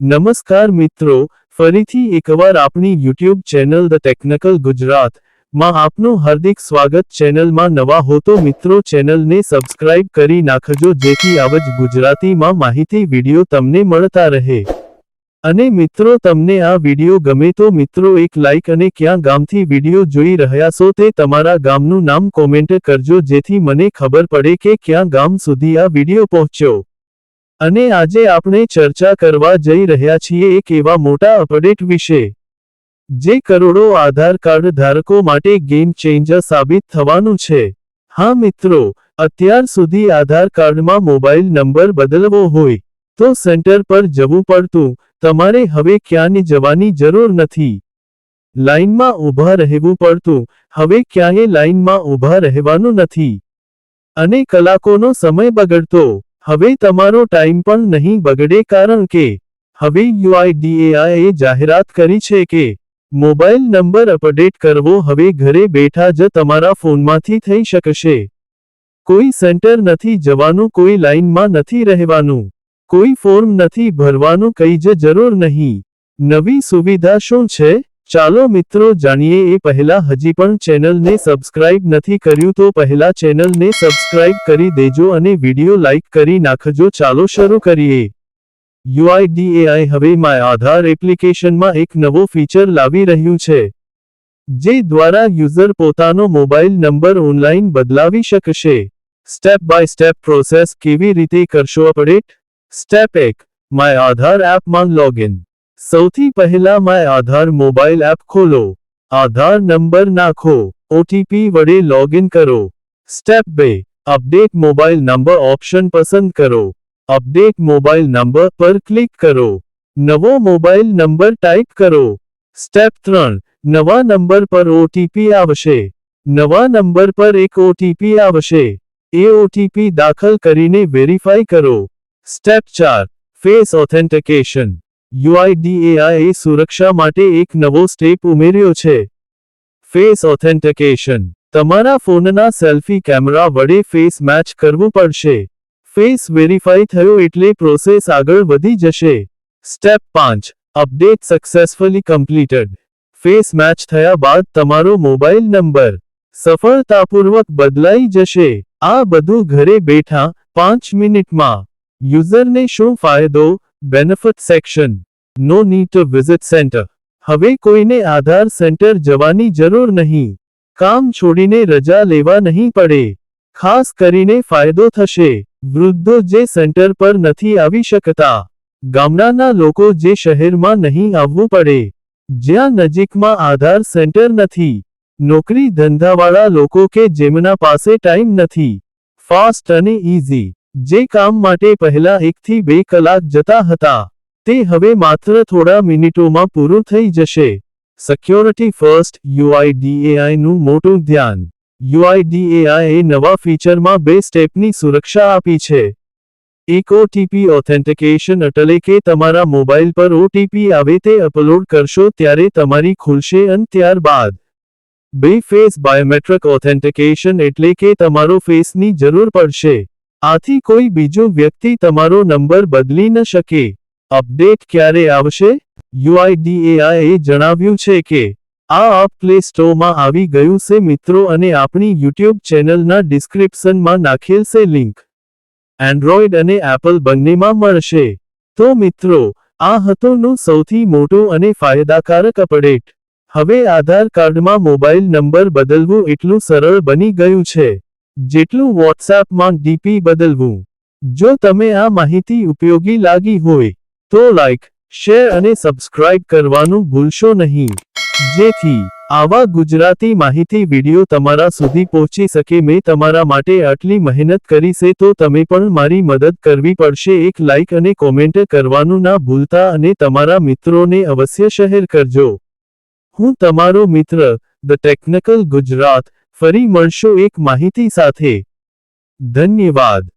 નમસ્કાર મિત્રો, ફરીથી એકવાર આપણી યુટ્યુબ ચેનલ ધ ટેકનિકલ ગુજરાતમાં આપનું હાર્દિક સ્વાગત ચેનલમાં નવા હો તો મિત્રો ચેનલને સબસ્ક્રાઇબ કરી નાખજો જેથી આવજ ગુજરાતીમાં માહિતી વિડિયો તમને મળતા રહે. અને મિત્રો તમને આ વિડિયો ગમે તો મિત્રો એક લાઇક અને ક્યાં ગામથી વીડિયો જોઈ રહ્યા છો તે તમારા ગામનું નામ કોમેન્ટ કરજો જેથી મને ખબર પડે કે ક્યાં ગામ સુધી આ વીડિયો પહોંચ્યો. અને આજે આપણે ચર્ચા કરવા જઈ રહ્યા છીએ એક એવા મોટા અપડેટ વિશે. જે કરોડો આધાર કાર્ડ ધારકો માટે ગેમ ચેન્જર સાબિત થવાનું છે. હા મિત્રો, અત્યાર સુધી આધાર કાર્ડમાં મોબાઈલ નંબર બદલવો હોય, તો સેન્ટર પર જવું પડતું, તમારે હવે ક્યાંને જવાની જરૂર નથી. લાઇનમાં ઊભા રહેવું પડતું, હવે ક્યાંય લાઇનમાં ઊભા રહેવાનું નથી. અને કલાકોનો સમય બગડતો. હવે તમારો ટાઈમ પણ નહીં બગડે કારણ કે, હવે યુઆઈડીએઆઈએ જાહેરાત કરી છે કે, મોબાઈલ નંબર અપડેટ કરવો હવે ઘરે બેઠા જ તમારા ફોનમાંથી થઈ શકશે. કોઈ સેન્ટર નથી જવાનું, કોઈ લાઇનમાં નથી રહેવાનું, કોઈ ફોર્મ નથી ભરવાનું, કઈ જ જરૂર નહીં. નવી સુવિધા શું છે? ચાલો મિત્રો જાણીએ એ પહેલા હજી પણ ચેનલને સબસ્ક્રાઇબ નથી કર્યું તો પહેલા ચેનલને સબસ્ક્રાઇબ કરી દેજો અને વીડિયો લાઇક કરી નાખજો. ચાલો શરૂ કરીએ. યુઆઈડીએઆઈ હવે માય આધાર એપ્લિકેશનમાં એક નવો ફીચર લાવી રહ્યું છે, જે દ્વારા યુઝર પોતાનો મોબાઈલ નંબર ઓનલાઈન બદલાવી શકશે. સ્ટેપ બાય સ્ટેપ પ્રોસેસ કેવી રીતે કરશો અપડેટ? સ્ટેપ એક, માય આધાર એપમાં લોગિન. સૌથી પહેલા માય આધાર મોબાઈલ એપ ખોલો. આધાર નંબર નાખો. ઓટીપી વડે લોગિન કરો. સ્ટેપ બે. અપડેટ મોબાઈલ નંબર ઓપ્શન પસંદ કરો. અપડેટ મોબાઈલ નંબર પર ક્લિક કરો. નવો મોબાઈલ નંબર ટાઈપ કરો. સ્ટેપ ત્રણ. નવા નંબર પર ઓટીપી આવશે. નવા નંબર પર એક ઓટીપી આવશે. એ ઓટીપી દાખલ કરીને વેરીફાઈ કરો. સ્ટેપ ચાર. Face authentication. યુઆઈડીએઆઈ સુરક્ષા માટે એક નવો સ્ટેપ ઉમેર્યો છે. Face authentication. તમારા ફોનના સેલ્ફી કેમેરા વડે ફેસ મેચ કરવું પડશે. ફેસ વેરીફાઈ થયો એટલે પ્રોસેસ આગળ વધી જશે. સ્ટેપ પાંચ. Update successfully completed. Face match થયા બાદ તમારો મોબાઈલ નંબર સફળતાપૂર્વક બદલાઈ જશે. આ બધું ઘરે બેઠા પાંચ મિનિટમાં. યુઝરને શું ફાયદો? Benefit section no need to visit centre હવે કોઈને આધાર સેન્ટર જવાની જરૂર નહીં. કામ છોડીને રજા લેવા નહીં પડે. ખાસ કરીને ફાયદો થશે. વૃદ્ધો જે સેન્ટર પર નથી આવી શકતા. ગામડાના લોકો જે શહેરમાં નહીં આવવું પડે. જ્યાં નજીકમાં આધાર સેન્ટર નથી. નોકરી ધંધાવાળા લોકો કે જેમના પાસે ટાઈમ નથી. ફાસ્ટ અને ઇઝી જે કામ માટે પહેલા એકથી બે કલાક જતા હતા, તે હવે માત્ર થોડા મિનિટોમાં પૂરું થઈ જશે. સિક્યોરિટી ફર્સ્ટ યુઆઈડીએઆઈનું મોટું ધ્યાન. યુઆઈડીએઆઈ એ નવા ફીચરમાં બે સ્ટેપની સુરક્ષા આપી છે. એક ઓટીપી ઓથેન્ટિકેશન એટલે કે તમારા મોબાઈલ પર ઓટીપી આવે તે અપલોડ કરશો ત્યારે તમારી ખુલશે અને ત્યારબાદ. બે ફેસ બાયોમેટ્રિક ઓથેન્ટિકેશન એટલે કે તમારો ફેસની જરૂર પડશે. આથી કોઈ બીજો વ્યક્તિ તમારો નંબર બદલી ન શકે. અપડેટ ક્યારે આવશે? યુઆઈડીએઆઈએ જણાવ્યું છે કે, આ અપ પ્લે સ્ટોરમાં આવી ગયું છે મિત્રો અને આપણી યુટ્યુબ ચેનલના ડિસ્ક્રિપ્શનમાં નાખેલ છે લિંક. એન્ડ્રોઈડ અને એપલ બંનેમાં મળશે. તો મિત્રો, આ હતોનું સૌથી મોટું અને ફાયદાકારક અપડેટ. હવે આધાર કાર્ડમાં મોબાઈલ નંબર બદલવું એટલું સરળ બની ગયું છે. જેટલું વોટ્સએપમાં ડીપી બદલવું. જો તમે આ માહિતી ઉપયોગી લાગી હોય, તો લાઈક, શેર અને સબસ્ક્રાઇબ કરવાનું ભૂલશો નહીં. જેથી આવા ગુજરાતી માહિતી વિડિયો તમારા સુધી પહોંચી શકે. મેં તમારા માટે આટલી મહેનત કરી છે, તો તમે પણ મારી મદદ કરવી પડશે. એક લાઇક અને કોમેન્ટ કરવાનું ના ભૂલતા અને તમારા મિત્રોને અવશ્ય શહેર કરજો. હું તમારો મિત્ર, ધ ટેકનિકલ ગુજરાત ફરી મળશો એક માહિતી સાથે. ધન્યવાદ.